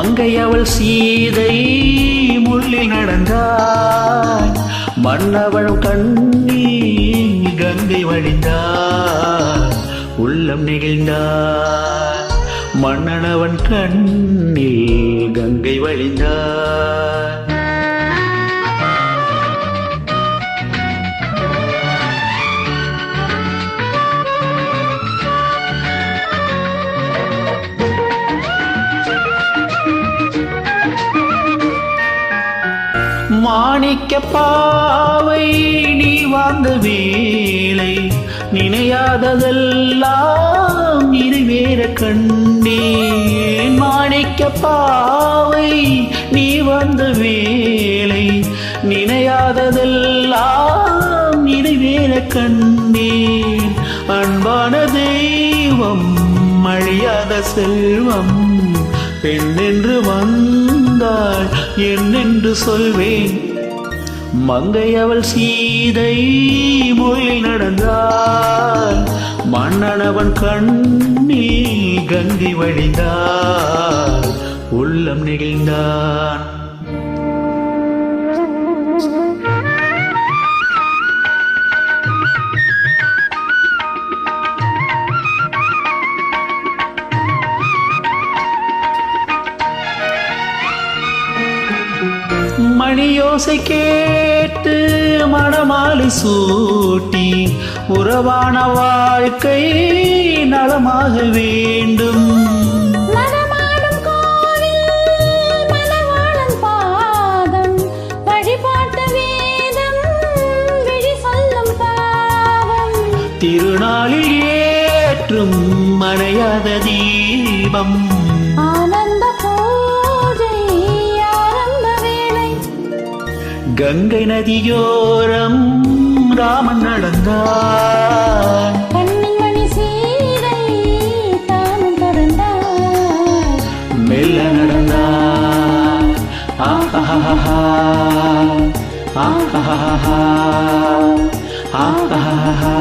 மங்கை அவள் சீதை முள்ளில் நடந்தாள் மன்னவள் கண்ணி கங்கை வழிந்தாள் உள்ளம் நெகிழ்ந்தாள் மன்னனவன் கண்ணில் கங்கை வழிந்தாள் மாணிக்க பாவை நீ வாழ்ந்த வேலை. நினையாததெல்லாம் நிறைவேற கண்டேன் மாணிக்க பாவை நீ வந்த வேலை. நினையாததெல்லாம் நிறைவேற கண்டேன் அன்பான தெய்வம் அழியாத செல்வம் பெண்ணென்று வந்த வந்தாள் என்னென்று சொல்வேன். மங்கை அவள் சீதை மொழி நடந்தாள். மன்னனவன் கண்ணில் கங்கை வழிந்தாள். உள்ளம் நெகிழ்ந்தான். மணியோசை கேட்டு மணமாலை சூட்டி உறவான வாழ்க்கை நலமாக வேண்டும். திருநாளில் ஏற்றும் மனையாத தீபம். கங்கை நதியோரம் ராமன் நடந்தான் மெல்ல நடந்தான் ஆஹா ஆஹா ஆஹா